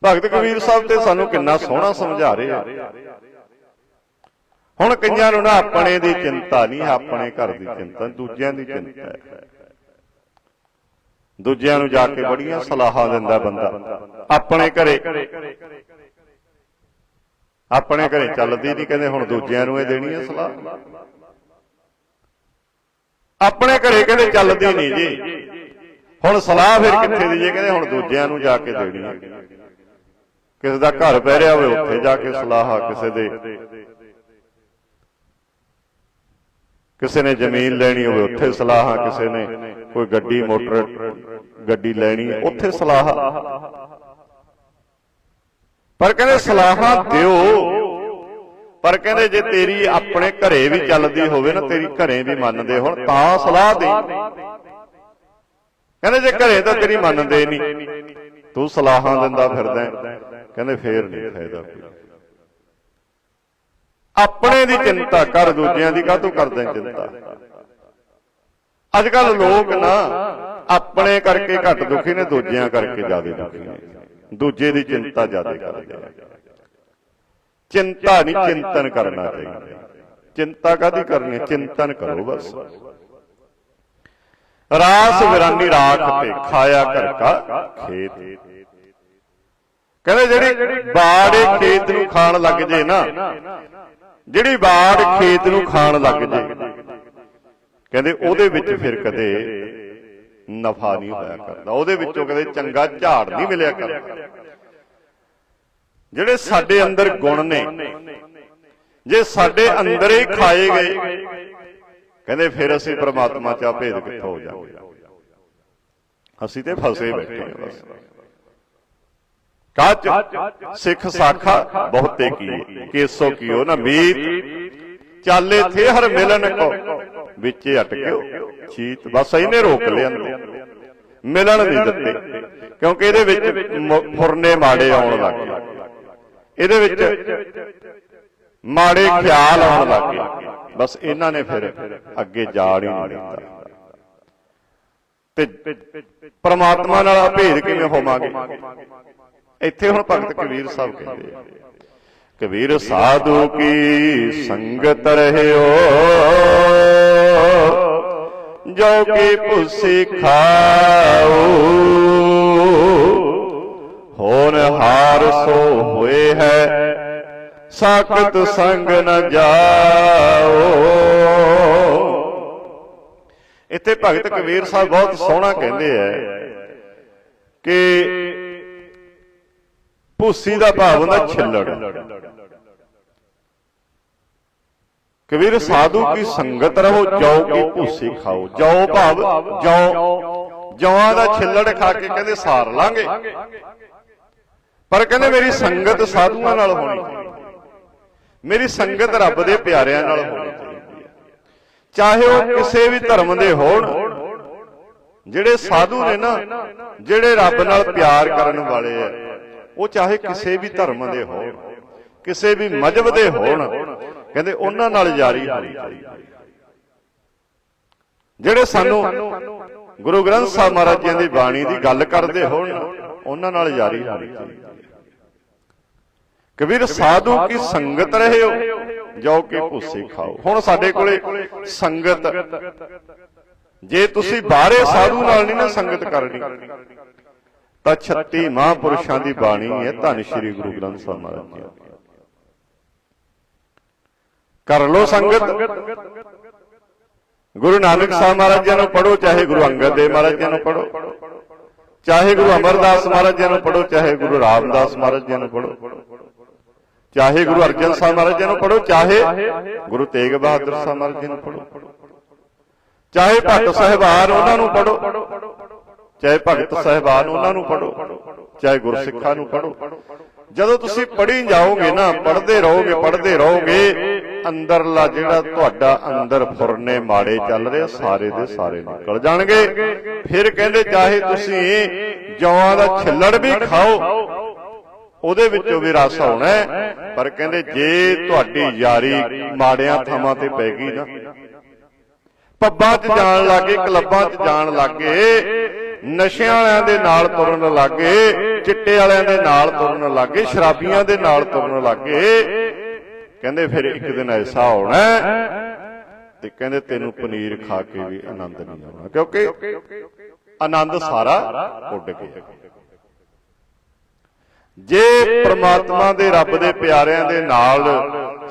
ਭਗਤ ਕਬੀਰ ਸਾਹਿਬ ਤੇ ਸਾਨੂੰ ਕਿੰਨਾ ਸੋਹਣਾ ਸਮਝਾ ਰਹੇ ਆ। ਹੁਣ ਕਈਆਂ ਨੂੰ ਨਾ ਆਪਣੇ ਦੀ ਚਿੰਤਾ ਨਹੀਂ ਆਪਣੇ ਘਰ ਦੀ ਚਿੰਤਾ ਦੂਜਿਆਂ ਦੀ ਚਿੰਤਾ ਹੈ। ਦੂਜਿਆਂ ਨੂੰ ਜਾ ਕੇ ਬੜੀਆਂ ਸਲਾਹਾਂ ਦਿੰਦਾ ਬੰਦਾ। ਆਪਣੇ ਘਰੇ ਆਪਣੇ ਘਰੇ ਚੱਲਦੀ ਨਹੀਂ ਕਹਿੰਦੇ ਹੁਣ ਦੂਜਿਆਂ ਨੂੰ ਇਹ ਦੇਣੀ ਹੈ ਸਲਾਹ। ਆਪਣੇ ਘਰੇ ਕਹਿੰਦੇ ਚੱਲਦੀ ਨਹੀਂ ਜੀ। ਹੁਣ ਸਲਾਹ ਫਿਰ ਕਿੱਥੇ ਦੀ ਜੇ ਕਹਿੰਦੇ ਹੁਣ ਦੂਜਿਆਂ ਨੂੰ ਜਾ ਕੇ ਦੇਣੀ ਹੈ ਕਿਸੇ ਦਾ ਘਰ ਪੈ ਰਿਹਾ ਹੋਵੇ, ਉੱਥੇ ਜਾ ਕੇ ਸਲਾਹ ਕਿਸੇ ਦੇ। ਕਿਸੇ ਨੇ ਜ਼ਮੀਨ ਲੈਣੀ ਹੋਵੇ, ਉੱਥੇ ਸਲਾਹਾਂ ਕਿਸੇ ਨੇ। ਕੋਈ ਗੱਡੀ, ਮੋਟਰ, ਗੱਡੀ ਲੈਣੀ, ਉੱਥੇ ਸਲਾਹ। ਪਰ ਕਹਿੰਦੇ ਸਲਾਹਾਂ ਦਿਓ। ਪਰ ਕਹਿੰਦੇ ਜੇ ਤੇਰੀ ਆਪਣੇ ਘਰੇ ਵੀ ਚੱਲਦੀ ਹੋਵੇ ਨਾ, ਤੇਰੀ ਘਰੇ ਵੀ ਮੰਨਦੇ ਹੋਣ, ਤਾਂ ਸਲਾਹ ਦੇ। ਕਹਿੰਦੇ ਜੇ ਘਰੇ ਤਾਂ ਤੇਰੀ ਮੰਨਦੇ ਨਹੀਂ। ਤੂੰ ਸਲਾਹਾਂ ਦਿੰਦਾ ਫਿਰਦਾ ਕਹਿੰਦੇ ਫੇਰ ਨਹੀਂ ਫਾਇਦਾ ਕੋਈ। ਆਪਣੇ ਦੀ ਚਿੰਤਾ ਕਰ, ਦੂਜਿਆਂ ਦੀ ਕਾਹਤੋਂ ਕਰਦਾ ਚਿੰਤਾ? ਅੱਜ ਕੱਲ ਲੋਕ ਨਾ ਆਪਣੇ ਕਰਕੇ ਘੱਟ ਦੁਖੀ ਨੇ ਦੂਜਿਆਂ ਕਰਕੇ ਜ਼ਿਆਦਾ ਦੁਖੀ ਨੇ। ਦੂਜੇ ਦੀ ਚਿੰਤਾ ਜ਼ਿਆਦਾ ਕਰਦੇ ਆ ਚਿੰਤਾ ਨਹੀਂ ਚਿੰਤਨ ਕਰਨਾ ਚਾਹੀਦਾ। ਚਿੰਤਾ ਕਾਦੀ ਕਰਨੀ ਹੈ? ਚਿੰਤਨ ਕਰੋ ਬਸ। ਰਾਸ ਵਿਰਾਨੀ ਰਾਖ ਤੇ ਖਾਇਆ ਘਰ ਕਾ ਖੇਤ। ਕਹਿੰਦੇ ਜਿਹੜੀ ਬਾੜ ਖੇਤ ਨੂੰ ਖਾਣ ਲੱਗ ਜੇ ਨਾ ਜਿਹੜੀ ਬਾੜ ਖੇਤ ਨੂੰ ਖਾਣ ਲੱਗ ਜੇ। ਕਹਿੰਦੇ ਉਹਦੇ ਵਿੱਚ ਫਿਰ ਕਦੇ ਨਫਾ ਨਹੀਂ ਹੋਇਆ ਕਰਦਾ। ਉਹਦੇ ਵਿੱਚੋਂ ਕਦੇ ਚੰਗਾ ਝਾੜ ਨਹੀਂ ਮਿਲਿਆ ਕਰਦਾ। ਜਿਹੜੇ ਸਾਡੇ ਅੰਦਰ ਗੁਣ ਨੇ ਜੇ ਸਾਡੇ ਅੰਦਰ ਹੀ ਖਾਏ ਗਏ ਕਹਿੰਦੇ ਫਿਰ ਅਸੀਂ ਪ੍ਰਮਾਤਮਾ ਚ ਭੇਦ ਕਿੱਥੋਂ ਹੋ ਜਾਵਾਂਗੇ ਅਸੀਂ ਤੇ ਫਸੇ ਬੈਠੇ ਹਾਂ ਬਸ। ਕੱਚ ਸਿੱਖ ਸਾਖਾ ਬਹੁਤੇ ਕੀ ਕੇਸੋ ਕੀਓ ਨਾ ਮੀਤ। ਚਾਲੇ ਥੇ ਹਰ ਮਿਲਨ ਕੋ। ਵਿੱਚ ਅਟਕਿਓ। ਚੀਤ ਬਸ ਇਹਨੇ ਰੋਕ ਲਿਆ ਅੰਦਰ ਮਿਲਣ ਨਹੀਂ ਦਿੱਤੇ। ਕਿਉਂਕਿ ਇਹਦੇ ਵਿੱਚ ਫੁਰਨੇ ਮਾੜੇ ਆਉਣ ਲੱਗ ਇਹਦੇ ਵਿੱਚ ਮਾੜੇ ਖਿਆਲ ਆਉਣ ਲੱਗ ਬਸ ਇਹਨਾਂ ਨੇ ਫਿਰ ਅੱਗੇ ਜਾੜ ਹੀ ਨਹੀਂ ਦਿੱਤਾ। ਤੇ ਪ੍ਰਮਾਤਮਾ ਨਾਲ ਭੇਦ ਕਿਵੇਂ ਹੋਵਾਂਗੇ? ਇੱਥੇ ਹੁਣ ਭਗਤ ਕਬੀਰ ਸਾਹਿਬ ਕਹਿੰਦੇ ਆ। ਕਬੀਰ ਸਾਧੂ ਕੀ ਸੰਗਤ ਰਹਿਓ? ਜੋ ਕੀ ਭੁਸੀ ਖਾਓ ਹੋਨ ਹਾਰ ਸੋ ਹੋਏ ਹੈ, ਸਾਖਤ ਸੰਗ ਨ ਜਾਓ। ਇੱਥੇ ਭਗਤ ਕਬੀਰ ਸਾਹਿਬ ਬਹੁਤ ਸੋਹਣਾ ਕਹਿੰਦੇ ਆ ਕਿ ਭੂਸੀ ਦਾ ਭਾਵ ਹੁੰਦਾ ਛਿੱਲੜ। ਕਬੀਰ ਸਾਧੂ ਕੀ ਸੰਗਤ ਰਹੋ ਜौ ਕੀ ਭੂਸੀ ਖਾਓ ਜौ ਭਾਵ ਜौ ਜੌਆਂ ਦਾ ਛਿੱਲੜ ਖਾ ਕੇ ਕਹਿੰਦੇ ਸਾਰ ਲਾਂਗੇ। ਪਰ ਕਹਿੰਦੇ ਮੇਰੀ ਸੰਗਤ ਸਾਧੂਆਂ ਨਾਲ ਹੋਣੀ ਮੇਰੀ ਸੰਗਤ ਰੱਬ ਦੇ ਪਿਆਰਿਆਂ ਨਾਲ ਹੋਣੀ ਚਾਹੇ ਉਹ ਕਿਸੇ ਵੀ ਧਰਮ ਦੇ ਹੋਣ ਜਿਹੜੇ ਸਾਧੂ ਨੇ ਨਾ ਜਿਹੜੇ ਰੱਬ ਨਾਲ ਪਿਆਰ ਕਰਨ ਵਾਲੇ ਆ ਉਹ ਚਾਹੇ ਕਿਸੇ ਵੀ ਧਰਮ ਦੇ ਹੋਣ ਕਿਸੇ ਵੀ ਮਜਹਬ ਦੇ ਹੋਣ। ਕਹਿੰਦੇ ਉਹਨਾਂ ਨਾਲ ਯਾਰੀ ਹੋਣੀ ਚਾਹੀਦੀ। ਜਿਹੜੇ ਸਾਨੂੰ ਗੁਰੂ ਗ੍ਰੰਥ ਸਾਹਿਬ ਮਹਾਰਾਜ ਜੀ ਦੀ ਬਾਣੀ ਦੀ ਗੱਲ ਕਰਦੇ ਹੋਣ, ਉਹਨਾਂ ਨਾਲ ਯਾਰੀ ਹੋਣੀ ਚਾਹੀਦੀ। ਕਬੀਰ, ਸਾਧੂ ਕੀ ਸੰਗਤ ਰਹੇ ਹੋ? ਜੋ ਕਿ ਭੁੱਸੇ ਖਾਓ। ਹੁਣ ਸਾਡੇ ਕੋਲੇ ਸੰਗਤ। ਜੇ ਤੁਸੀਂ ਬਾਹਰੇ ਸਾਧੂ ਨਾਲ ਨਹੀਂ ਨਾ ਸੰਗਤ ਕਰਨੀ, ਤਾਂ 36 ਮਹਾਂਪੁਰਸ਼ਾਂ ਦੀ ਬਾਣੀ ਹੈ ਧੰਨ ਸ਼੍ਰੀ ਗੁਰੂ ਗ੍ਰੰਥ ਸਾਹਿਬ ਮਹਾਰਾਜ ਜੀ ਕਰ ਲੋ ਸੰਗਤ। ਗੁਰੂ ਨਾਨਕ ਸਾਹਿਬ ਮਹਾਰਾਜ ਜੀ ਨੂੰ ਪੜੋ ਚਾਹੇ ਗੁਰੂ ਅੰਗਦ ਦੇਵ ਮਹਾਰਾਜ ਜੀ ਨੂੰ ਪੜੋ ਚਾਹੇ ਗੁਰੂ ਅਮਰਦਾਸ ਮਹਾਰਾਜ ਜੀ ਨੂੰ ਪੜੋ ਚਾਹੇ ਗੁਰੂ ਰਾਮਦਾਸ ਮਹਾਰਾਜ ਜੀ ਨੂੰ ਪੜੋ ਚਾਹੇ ਗੁਰੂ ਅਰਜਨ ਸਾਹਿਬ ਮਹਾਰਾਜ ਜੀ ਨੂੰ ਪੜੋ ਚਾਹੇ ਗੁਰੂ ਤੇਗ ਬਹਾਦਰ ਸਾਹਿਬ ਮਹਾਰਾਜ ਜੀ ਨੂੰ ਪੜੋ ਚਾਹੇ ਭਗਤ ਸਾਹਿਬਾਨ ਉਹਨਾਂ ਨੂੰ ਪੜੋ ਚਾਹੇ ਭਗਤ ਸਾਹਿਬਾਨ ਉਹਨਾਂ ਨੂੰ ਪੜੋ ਚਾਹੇ ਗੁਰਸਿੱਖਾਂ ਨੂੰ ਪੜੋ ਜਦੋਂ ਤੁਸੀਂ ਪੜ੍ਹੀ ਜਾਓਗੇ ਨਾ ਪੜ੍ਹਦੇ ਰਹੋਗੇ ਪੜ੍ਹਦੇ ਰਹੋਗੇ ਅੰਦਰਲਾ ਜਿਹੜਾ ਤੁਹਾਡਾ ਅੰਦਰ ਫੁਰਨੇ ਮਾੜੇ ਚੱਲ ਰਹੇ ਸਾਰੇ ਦੇ ਸਾਰੇ ਨਿਕਲ ਜਾਣਗੇ। ਫਿਰ ਕਹਿੰਦੇ ਚਾਹੇ ਤੁਸੀਂ ਜੌਆਂ ਦਾ ਛਿੱਲੜ ਵੀ ਖਾਓ, ਉਹਦੇ ਵਿੱਚੋਂ ਵੀ ਰਸ ਆਉਣਾ ਪਰ ਕਹਿੰਦੇ ਜੇ ਤੁਹਾਡੀ ਯਾਰੀ ਮਾੜਿਆਂ ਥਾਵਾਂ ਤੇ ਪੈ ਗਈ ਨਾ, ਪੱਬਾਂ 'ਚ ਜਾਣ ਲੱਗੇ, ਕਲੱਬਾਂ 'ਚ ਜਾਣ ਲੱਗੇ, ਨਸ਼ਿਆਂ ਵਾਲਿਆਂ ਦੇ ਨਾਲ ਤੁਰਨ ਲੱਗੇ, ਚਿੱਟੇ ਵਾਲਿਆਂ ਦੇ ਨਾਲ ਤੁਰਨ ਲੱਗੇ, ਸ਼ਰਾਬੀਆਂ ਦੇ ਨਾਲ ਤੁਰਨ ਲੱਗੇ ਕਹਿੰਦੇ ਫਿਰ ਇੱਕ ਦਿਨ ਐਸਾ ਆਉਣਾ ਤੇ ਕਹਿੰਦੇ ਤੈਨੂੰ ਪਨੀਰ ਖਾ ਕੇ ਵੀ ਆਨੰਦ ਨਹੀਂ ਆਉਣਾ। ਕਿਉਂਕਿ ਆਨੰਦ ਸਾਰਾ ਉੱਡ ਗਿਆ। ਜੇ ਪ੍ਰਮਾਤਮਾ ਦੇ ਰੱਬ ਦੇ ਪਿਆਰਿਆਂ ਦੇ ਨਾਲ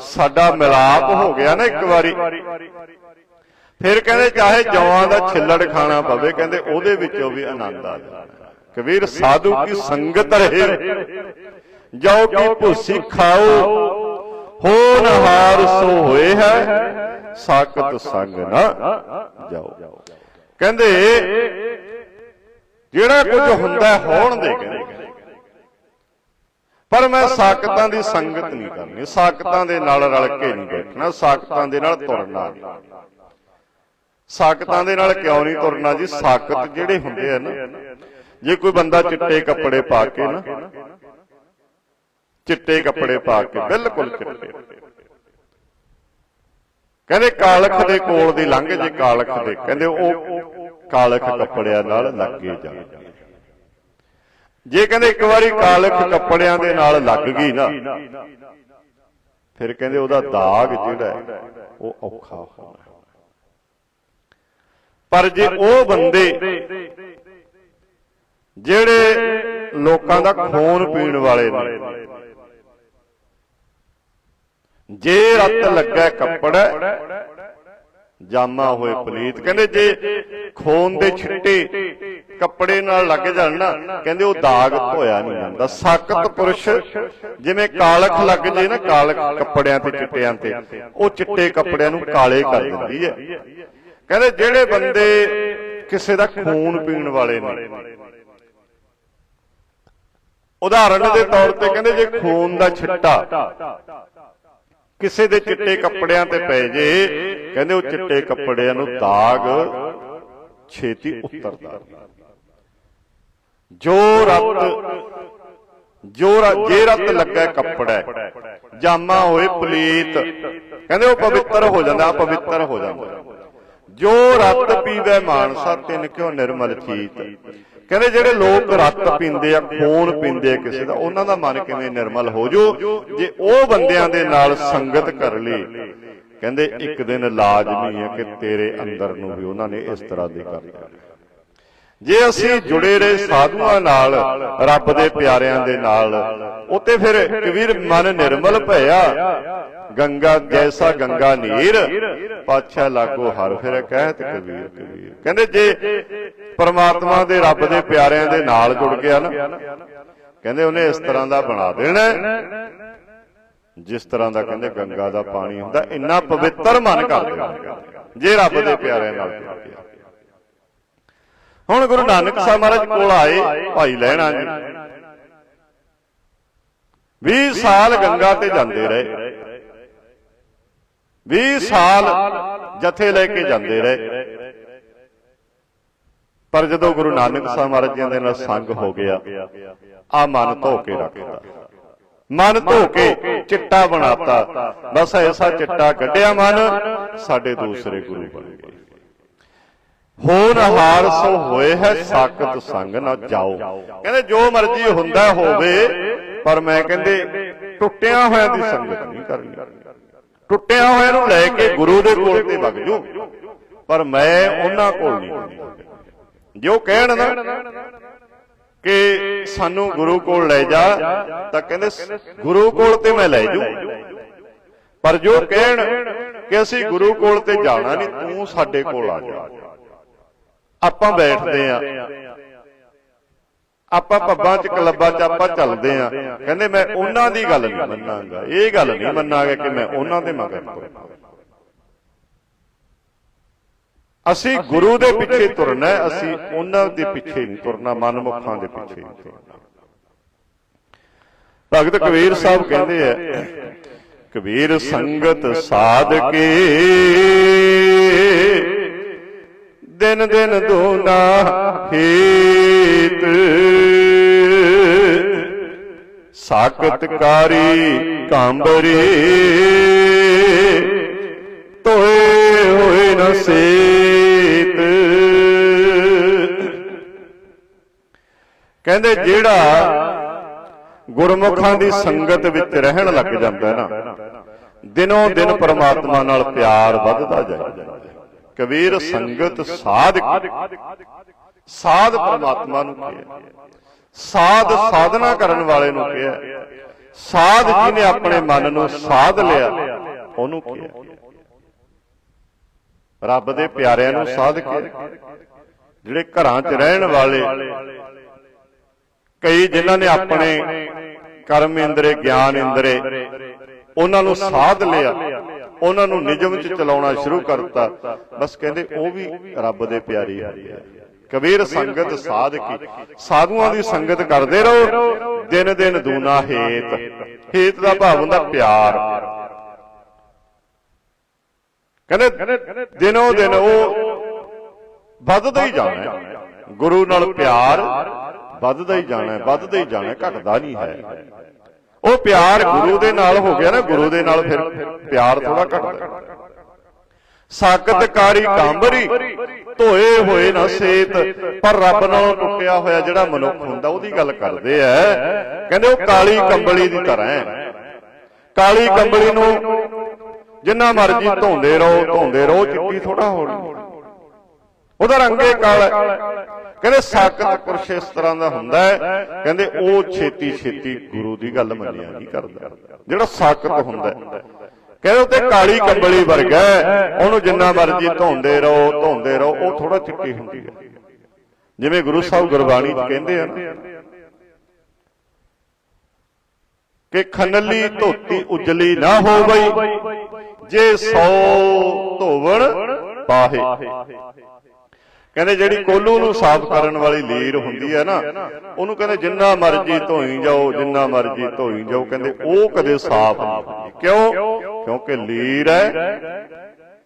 ਸਾਡਾ ਮਿਲਾਪ ਹੋ ਗਿਆ ਨਾ ਇੱਕ ਵਾਰੀ, ਫਿਰ ਕਹਿੰਦੇ ਚਾਹੇ ਜਵਾਂ ਦਾ ਛਿੱਲੜ ਖਾਣਾ ਪਵੇ, ਕਹਿੰਦੇ ਉਹਦੇ ਵਿੱਚੋਂ ਵੀ ਆਨੰਦ ਆ ਜਾਣਾ ਕਬੀਰ, ਸਾਧੂ ਕੀ ਸੰਗਤ ਰਹੇ? ਜੋ ਕੀ ਭੁਸੀ ਖਾਓ ਹੋਨ ਹਾਰ ਸੋ ਹੋਏ ਹੈ ਸਾਕਤ ਸੰਗ ਨਾ ਜਾਓ। ਕਹਿੰਦੇ ਜਿਹੜਾ ਕੁਝ ਹੁੰਦਾ ਹੋਣ ਦੇ ਕਹਿੰਦੇ ਪਰ ਮੈਂ ਸਾਕਤਾਂ ਦੀ ਸੰਗਤ ਨਹੀਂ ਕਰਨੀ। ਸਾਕਤਾਂ ਦੇ ਨਾਲ ਰਲ ਕੇ ਨਹੀਂ ਬੈਠਣਾ। ਸਾਕਤਾਂ ਦੇ ਨਾਲ ਤੁਰਨਾ। ਸਾਕਤਾਂ ਦੇ ਨਾਲ ਕਿਉਂ ਨਹੀਂ ਤੁਰਨਾ ਜੀ? ਸਾਕਤ ਜਿਹੜੇ ਹੁੰਦੇ ਆ ਨਾ। ਜੇ ਕੋਈ ਬੰਦਾ ਚਿੱਟੇ ਕੱਪੜੇ ਪਾ ਕੇ ਨਾ ਚਿੱਟੇ ਕੱਪੜੇ ਪਾ ਕੇ ਬਿਲਕੁਲ ਚਿੱਟੇ। ਕਹਿੰਦੇ ਕਾਲਖ ਦੇ ਕੋਲ ਦੀ ਲੰਘ ਜੇ ਕਾਲਖ ਦੇ। ਕਹਿੰਦੇ ਉਹ ਕਾਲਖ ਕੱਪੜਿਆਂ ਨਾਲ ਲੱਗੇ ਜਾਣਗੇ ਜੇ ਕਹਿੰਦੇ ਇੱਕ ਵਾਰੀ ਕਾਲਖ ਕੱਪੜਿਆਂ ਦੇ ਨਾਲ ਲੱਗ ਗਈ ਨਾ ਫਿਰ ਕਹਿੰਦੇ ਉਹਦਾ ਦਾਗ ਜਿਹੜਾ ਉਹ ਔਖਾ ਹੋਣਾ। ਪਰ ਜੇ ਉਹ ਬੰਦੇ ਜਿਹੜੇ ਲੋਕਾਂ ਦਾ ਖੂਨ ਪੀਣ ਵਾਲੇ ਨੇ ਜੇ ਰੱਤ ਲੱਗਾ ਕੱਪੜਾ ਜਾਮਾ ਹੋਏ ਪਲੀਤ ਕਹਿੰਦੇ ਜੇ ਖੂਨ ਦੇ ਛਿੱਟੇ ਕੱਪੜੇ ਨਾਲ ਲੱਗ ਜਾਣ ਨਾ ਕਹਿੰਦੇ ਉਹ ਦਾਗ ਧੋਇਆ ਨਹੀਂ ਜਾਂਦਾ। ਸਖਤ ਪੁਰਸ਼ ਜਿਵੇਂ ਕਾਲਖ ਲੱਗ ਜੇ ਨਾ ਕਾਲਖ ਕੱਪੜਿਆਂ ਤੇ ਚਿੱਟਿਆਂ ਤੇ ਉਹ ਚਿੱਟੇ ਕੱਪੜਿਆਂ ਨੂੰ ਕਾਲੇ ਕਰ ਦਿੰਦੀ ਹੈ। ਕਹਿੰਦੇ ਜਿਹੜੇ ਬੰਦੇ ਕਿਸੇ ਦਾ ਖੂਨ ਪੀਣ ਵਾਲੇ ਨੇ ਉਦਾਹਰਣ ਦੇ ਤੌਰ ਤੇ ਕਹਿੰਦੇ ਜੇ ਖੂਨ ਦਾ ਛਿੱਟਾ ਕਿਸੇ ਦੇ ਚਿੱਟੇ ਕੱਪੜਿਆਂ ਤੇ ਪੈ ਜੇ ਕਹਿੰਦੇ ਉਹ ਚਿੱਟੇ ਕੱਪੜਿਆਂ ਨੂੰ ਦਾਗ ਛੇਤੀ ਉਤਰਦਾ। ਜੋ ਰਤ ਜੋ ਜੇ ਰਤ ਲੱਗਾ ਕੱਪੜਾ ਜਾਮਾ ਹੋਏ ਪਲੀਤ ਕਹਿੰਦੇ ਉਹ ਪਵਿੱਤਰ ਹੋ ਜਾਂਦਾ ਪਵਿੱਤਰ ਹੋ ਜਾਂਦਾ ਜੋ ਰਤ ਪੀਵੇ ਮਾਨਸਾ ਤਿੰਨ ਕਿਉ ਨਿਰਮਲ ਚੀਤ ਕਹਿੰਦੇ ਜਿਹੜੇ ਲੋਕ ਰਤ ਪੀਂਦੇ ਆ, ਖੂਨ ਪੀਂਦੇ ਆ ਕਿਸੇ ਦਾ, ਉਹਨਾਂ ਦਾ ਮਨ ਕਿਵੇਂ ਨਿਰਮਲ ਹੋ ਜੋ ਜੇ ਉਹ ਬੰਦਿਆਂ ਦੇ ਨਾਲ ਸੰਗਤ ਕਰ ਲਈ ਕਹਿੰਦੇ ਇੱਕ ਦਿਨ ਲਾਜ਼ਮੀ ਹੈ ਕਿ ਤੇਰੇ ਅੰਦਰ ਨੂੰ ਵੀ ਉਹਨਾਂ ਨੇ ਇਸ ਤਰ੍ਹਾਂ ਦੇ ਕਰ ਦੇਣਾ ਜੇ ਅਸੀਂ ਜੁੜੇ ਰਹੇ ਸਾਧੂਆਂ ਨਾਲ, ਰੱਬ ਦੇ ਪਿਆਰਿਆਂ ਦੇ ਨਾਲ ਉਤੇ ਫਿਰ ਕਬੀਰ ਮਨ ਨਿਰਮਲ ਭਇਆ। ਗੰਗਾ ਜੈਸਾ ਗੰਗਾ ਨੀਰ ਪਾਛਾ ਲਾਗੋ ਹਰ ਫਿਰ ਕਹਿਤ ਕਬੀਰ ਕਬੀਰ। ਕਹਿੰਦੇ ਜੇ ਪਰਮਾਤਮਾ ਦੇ ਰੱਬ ਦੇ ਪਿਆਰਿਆਂ ਦੇ ਨਾਲ ਜੁੜ ਗਿਆ ਨਾ, ਕਹਿੰਦੇ ਉਹਨੇ ਇਸ ਤਰ੍ਹਾਂ ਦਾ ਬਣਾ ਦੇਣਾ ਜਿਸ ਤਰ੍ਹਾਂ ਦਾ ਕਹਿੰਦੇ ਗੰਗਾ ਦਾ ਪਾਣੀ ਹੁੰਦਾ, ਇੰਨਾ ਪਵਿੱਤਰ ਮਨ ਕਰ ਦੇਣਾ ਜੇ ਰੱਬ ਦੇ ਪਿਆਰਿਆਂ ਨਾਲ ਜੁੜ ਗਿਆ। ਹੁਣ ਗੁਰੂ ਨਾਨਕ ਸਾਹਿਬ ਮਹਾਰਾਜ ਕੋਲ ਆਏ ਭਾਈ ਲੈਣਾ ਜੀ। 20 ਸਾਲ ਗੰਗਾ ਤੇ ਜਾਂਦੇ ਰਹੇ। 20 ਸਾਲ ਜਥੇ ਲੈ ਕੇ ਜਾਂਦੇ ਰਹੇ। ਪਰ ਜਦੋਂ ਗੁਰੂ ਨਾਨਕ ਸਾਹਿਬ ਮਹਾਰਾਜ ਜੀ ਦੇ ਨਾਲ ਸੰਗ ਹੋ ਗਿਆ ਆ ਮਨ ਧੋ ਕੇ ਰੱਖਦਾ ਮਨ ਧੋ ਕੇ ਚਿੱਟਾ ਬਣਾਤਾ। ਬਸ ਐਸਾ ਚਿੱਟਾ ਕੱਢਿਆ ਮਨ ਸਾਡੇ ਦੂਸਰੇ ਗੁਰੂ ਬਣ ਗਏ। ਹੋਰ ਹਾਰ ਸੋ ਹੋਏ ਹੈ ਸਾਕਤ ਸੰਗ ਨਾ ਜਾਓ। ਕਹਿੰਦੇ ਜੋ ਮਰਜ਼ੀ ਹੁੰਦਾ ਹੋਵੇ, ਪਰ ਮੈਂ ਕਹਿੰਦੇ ਟੁੱਟਿਆ ਹੋਇਆ ਦੀ ਸੰਗਤ ਨਹੀਂ ਕਰਨੀ। ਟੁੱਟਿਆਂ ਹੋਇਆਂ ਨੂੰ ਲੈ ਕੇ ਗੁਰੂ ਦੇ ਕੋਲ ਤੇ ਵਗ ਜੂ ਪਰ ਮੈਂ ਉਹਨਾਂ ਕੋਲ ਨਹੀਂ ਜੋ ਕਹਿਣ ਨਾ ਕਿ ਸਾਨੂੰ ਗੁਰੂ ਕੋਲ ਲੈ ਜਾ, ਤਾਂ ਕਹਿੰਦੇ ਗੁਰੂ ਕੋਲ ਤੇ ਮੈਂ ਲੈ ਜੂ ਪਰ ਜੋ ਕਹਿਣ ਕਿ ਅਸੀਂ ਗੁਰੂ ਕੋਲ ਤੇ ਜਾਣਾ ਨਹੀਂ, ਤੂੰ ਸਾਡੇ ਕੋਲ ਆ ਜਾ। ਆਪਾਂ ਬੈਠਦੇ ਆ ਆਪਾਂ ਪੱਬਾਂ 'ਚ ਕਲੱਬਾਂ 'ਚ ਆਪਾਂ ਚੱਲਦੇ ਆ ਕਹਿੰਦੇ ਮੈਂ ਉਹਨਾਂ ਦੀ ਗੱਲ ਨਹੀਂ ਮੰਨਾਂਗਾ। ਇਹ ਗੱਲ ਨਹੀਂ ਮੰਨਾਂਗਾ ਕਿ ਮੈਂ ਉਹਨਾਂ ਦੇ ਮਗਰ ਤੁਰਾਂ ਅਸੀਂ ਗੁਰੂ ਦੇ ਪਿੱਛੇ ਤੁਰਨਾ ਹੈ, ਅਸੀਂ ਉਹਨਾਂ ਦੇ ਪਿੱਛੇ ਨਹੀਂ ਤੁਰਨਾ ਮਨਮੁਖਾਂ ਦੇ ਪਿੱਛੇ ਨਹੀਂ ਤੁਰਨਾ। ਭਗਤ ਕਬੀਰ ਸਾਹਿਬ ਕਹਿੰਦੇ ਆ ਕਬੀਰ ਸੰਗਤ ਸਾਧ ਕੇ ਦਿਨ ਦਿਨ ਦੋਨਾ ਹੇਤ ਸਾਖਤਕਾਰੀ ਕਾਂਬਰੇ ਤੋਏ ਹੋਏ ਨ ਸੇਤ। ਕਹਿੰਦੇ ਜਿਹੜਾ ਗੁਰਮੁਖਾਂ ਦੀ ਸੰਗਤ ਵਿੱਚ ਰਹਿਣ ਲੱਗ ਜਾਂਦਾ ਹੈ ਨਾ, ਦਿਨੋਂ ਦਿਨ ਪਰਮਾਤਮਾ ਨਾਲ ਪਿਆਰ ਵੱਧਦਾ ਜਾਂਦਾ। ਹੈ ਕਬੀਰ ਸੰਗਤ ਸਾਧ ਸਾਧ ਪਰਮਾਤਮਾ ਨੂੰ ਕਿਹਾ ਸਾਧ ਸਾਧਨਾ ਕਰਨ ਵਾਲੇ ਨੂੰ ਕਿਹਾ ਸਾਧ ਜਿਹਨੇ ਆਪਣੇ ਮਨ ਨੂੰ ਸਾਧ ਲਿਆ, ਉਹਨੂੰ ਕਿਹਾ ਰੱਬ ਦੇ ਪਿਆਰਿਆਂ ਨੂੰ ਸਾਧ ਕਿਹਾ ਜਿਹੜੇ ਘਰਾਂ 'ਚ ਰਹਿਣ ਵਾਲੇ, ਕਈ ਜਿਨ੍ਹਾਂ ਨੇ ਆਪਣੇ ਕਰਮ ਇੰਦਰੇ, ਗਿਆਨ ਇੰਦਰੇ, ਉਹਨਾਂ ਨੂੰ ਸਾਧ ਲਿਆ। ਉਹਨਾਂ ਨੂੰ ਨਿਯਮ 'ਚ ਚਲਾਉਣਾ ਸ਼ੁਰੂ ਕਰਤਾ। ਬਸ ਕਹਿੰਦੇ ਉਹ ਵੀ ਰੱਬ ਦੇ ਪਿਆਰੀ ਹੁੰਦੇ ਆ। ਕਬੀਰ ਸੰਗਤ ਸਾਧ ਸਾਧੂਆਂ ਦੀ ਸੰਗਤ ਕਰਦੇ ਰਹੋ। ਦਿਨ ਦਿਨ ਦੂਨਾ ਹੇਤ। ਹੇਤ ਦਾ ਭਾਵ ਹੁੰਦਾ ਪਿਆਰ। ਕਹਿੰਦੇ ਦਿਨੋ ਦਿਨ ਉਹ ਵੱਧਦਾ ਹੀ ਜਾਣਾ ਗੁਰੂ ਨਾਲ ਪਿਆਰ ਵੱਧਦਾ ਹੀ ਜਾਣਾ ਹੈ, ਵੱਧਦਾ ਹੀ ਜਾਣਾ ਹੈ, ਘਟਦਾ ਨਹੀਂ ਹੈ। ਉਹ ਪਿਆਰ ਗੁਰੂ ਦੇ ਨਾਲ ਹੋ ਗਿਆ ਨਾ ਗੁਰੂ ਦੇ ਨਾਲ ਫਿਰ ਪਿਆਰ ਥੋੜਾ ਘਟਦਾ। ਸਾਕਤਕਾਰੀ ਕਾਂਬਰੀ ਧੋਏ ਹੋਏ ਨਾ ਸੇਤ ਪਰ ਰੱਬ ਨਾਲੋਂ ਟੁੱਟਿਆ ਹੋਇਆ ਜਿਹੜਾ ਮਨੁੱਖ ਹੁੰਦਾ ਉਹਦੀ ਗੱਲ ਕਰਦੇ ਐ। ਕਹਿੰਦੇ ਉਹ ਕਾਲੀ ਕੰਬਲੀ ਦੀ ਤਰ੍ਹਾਂ ਹੈ ਕਾਲੀ ਕੰਬਲੀ ਨੂੰ ਜਿੰਨਾ ਮਰਜ਼ੀ ਧੋਂਦੇ ਰਹੋ ਧੋਂਦੇ ਰਹੋ ਚਿੱਟੀ ਥੋੜਾ ਹੋਣੀ। ਉਹਦਾ ਰੰਗੇ ਕਾਲਾ ਹੈ। ਕਹਿੰਦੇ ਸਾਕਤ ਪੁਰਸ਼ ਇਸ ਤਰ੍ਹਾਂ ਦਾ ਹੁੰਦਾ ਹੈ। ਕਹਿੰਦੇ ਉਹ ਛੇਤੀ ਛੇਤੀ ਗੁਰੂ ਦੀ ਗੱਲ ਮੰਨਿਆ ਨਹੀਂ ਕਰਦਾ। ਜਿਹੜਾ ਸਾਕਤ ਹੁੰਦਾ ਹੈ। ਕਹਿੰਦੇ ਉਹ ਤੇ ਕਾਲੀ ਕੰਬਲੀ ਵਰਗਾ ਹੈ, ਉਹਨੂੰ ਜਿੰਨਾ ਮਰਜ਼ੀ ਧੋਂਦੇ ਰਹੋ ਧੋਂਦੇ ਰਹੋ ਉਹ ਥੋੜਾ ਚਿੱਟੀ ਹੁੰਦੀ ਹੈ। ਜਿਵੇਂ ਗੁਰੂ ਸਾਹਿਬ ਗੁਰਬਾਣੀ ਚ ਕਹਿੰਦੇ ਆ ਕਿ ਖਨਲੀ ਧੋਤੀ ਉਜਲੀ ਨਾ ਹੋਵਈ ਜੇ ਸੌ ਧੋਵਣ ਪਾਹੇ। ਕਹਿੰਦੇ ਜਿਹੜੀ ਕੋਲੂ ਨੂੰ ਸਾਫ਼ ਕਰਨ ਵਾਲੀ ਲੀਰ ਹੁੰਦੀ ਹੈ ਨਾ ਉਹਨੂੰ ਕਹਿੰਦੇ ਜਿੰਨਾ ਮਰਜ਼ੀ ਧੋਈ ਜਾਓ ਜਿੰਨਾ ਮਰਜ਼ੀ ਧੋਈ ਜਾਓ ਕਹਿੰਦੇ ਉਹ ਕਦੇ ਸਾਫ਼ ਨਹੀਂ ਹੁੰਦੀ ਕਿਉਂ? ਕਿਉਂਕਿ ਲੀਰ ਹੈ।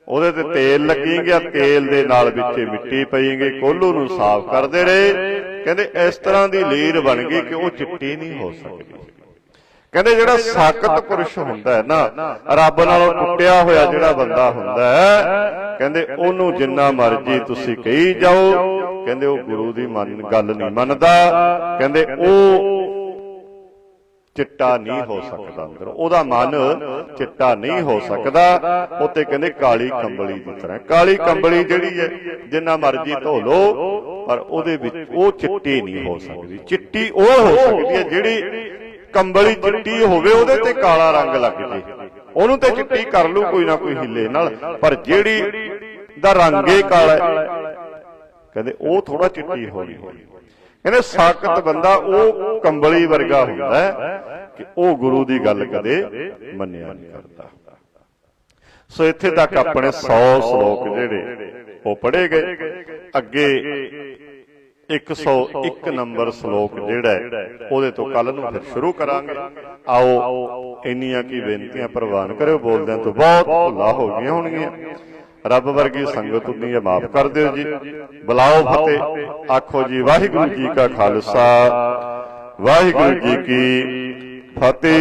ਉਹਦੇ ਤੇ ਤੇਲ ਲੱਗੀ ਗਿਆ ਤੇਲ ਦੇ ਨਾਲ ਵਿੱਚੇ ਮਿੱਟੀ ਪਈਂਗੇ ਕੋਲੂ ਨੂੰ ਸਾਫ਼ ਕਰਦੇ ਰਹੇ। ਕਹਿੰਦੇ ਇਸ ਤਰ੍ਹਾਂ ਦੀ ਲੀਰ ਬਣ ਗਈ ਕਿ ਉਹ ਚਿੱਟੀ ਨਹੀਂ ਹੋ ਸਕਦੀ। ਕਹਿੰਦੇ ਜਿਹੜਾ ਸਾਕਤ ਪੁਰਸ਼ ਹੁੰਦਾ ਹੈ ਨਾ ਰੱਬ ਨਾਲੋਂ ਟੁੱਟਿਆ ਹੋਇਆ ਜਿਹੜਾ ਬੰਦਾ ਹੁੰਦਾ ਹੈ ਕਹਿੰਦੇ ਉਹਨੂੰ ਜਿੰਨਾ ਮਰਜ਼ੀ ਤੁਸੀਂ ਕਹੀ ਜਾਓ ਕਹਿੰਦੇ ਉਹ ਗੁਰੂ ਦੀ ਮਨ ਗੱਲ ਨਹੀਂ ਮੰਨਦਾ ਕਹਿੰਦੇ ਉਹ ਚਿੱਟਾ ਨਹੀਂ ਹੋ ਸਕਦਾ ਅੰਦਰ ਉਹਦਾ ਮਨ ਚਿੱਟਾ ਨਹੀਂ ਹੋ ਸਕਦਾ ਉੱਤੇ ਕਹਿੰਦੇ ਕਾਲੀ ਕੰਬਲੀ ਦੀ ਤਰ੍ਹਾਂ ਕਾਲੀ ਕੰਬਲੀ ਜਿਹੜੀ ਹੈ ਜਿੰਨਾ ਮਰਜ਼ੀ ਧੋ ਲੋ ਪਰ ਉਹਦੇ ਵਿੱਚ ਉਹ ਚਿੱਟੀ ਨਹੀਂ ਹੋ ਸਕਦੀ। ਚਿੱਟੀ ਉਹ ਹੋ ਸਕਦੀ ਹੈ ਜਿਹੜੀ ਕੰਬਲੀ ਚਿੱਟੀ ਹੋਵੇ, ਉਹਦੇ ਤੇ ਕਾਲਾ ਰੰਗ ਲੱਗ ਜੇ। ਉਹਨੂੰ ਤੇ ਚਿੱਟੀ ਕਰ ਲੂ ਕੋਈ ਨਾ ਕੋਈ ਹਿੱਲੇ ਨਾਲ। ਪਰ ਜਿਹੜੀ ਦਾ ਰੰਗ ਕਾਲਾ ਕਹਿੰਦੇ ਉਹ ਥੋੜਾ ਚਿੱਟੀ ਹੋਣੀ ਕਹਿੰਦੇ ਸਾਕਤ ਬੰਦਾ ਉਹ ਕੰਬਲੀ ਵਰਗਾ ਹੁੰਦਾ ਕਿ ਉਹ ਗੁਰੂ ਦੀ ਗੱਲ ਕਦੇ ਮੰਨਿਆ ਨਹੀਂ ਕਰਦਾ। ਸੋ ਇੱਥੇ ਤੱਕ ਆਪਣੇ 100 ਸ਼ਲੋਕ ਜਿਹੜੇ ਉਹ ਪੜ੍ਹੇ ਗਏ। ਅੱਗੇ 101 ਨੰਬਰ ਸ਼ਲੋਕ ਜਿਹੜਾ ਹੈ, ਉਹਦੇ ਤੋਂ ਕੱਲ ਨੂੰ ਫਿਰ ਸ਼ੁਰੂ ਕਰਾਂਗੇ। ਆਓ ਇੰਨੀਆਂ ਕੀ ਬੇਨਤੀਆਂ ਪ੍ਰਵਾਨ ਕਰਿਓ ਬੋਲਦਿਆਂ ਤੋਂ ਬਹੁਤ ਭੁੱਲਾ ਹੋ ਗਈਆਂ ਹੋਣਗੀਆਂ। ਰੱਬ ਵਰਗੀ ਸੰਗਤ ਉਨੀ ਹੈ ਮਾਫ ਕਰ ਦਿਓ ਜੀ। ਬੁਲਾਓ ਫਤਿਹ। ਆਖੋ ਜੀ ਵਾਹਿਗੁਰੂ ਜੀ ਕਾ ਖਾਲਸਾ। ਵਾਹਿਗੁਰੂ ਜੀ ਕੀ ਫਤਿਹ।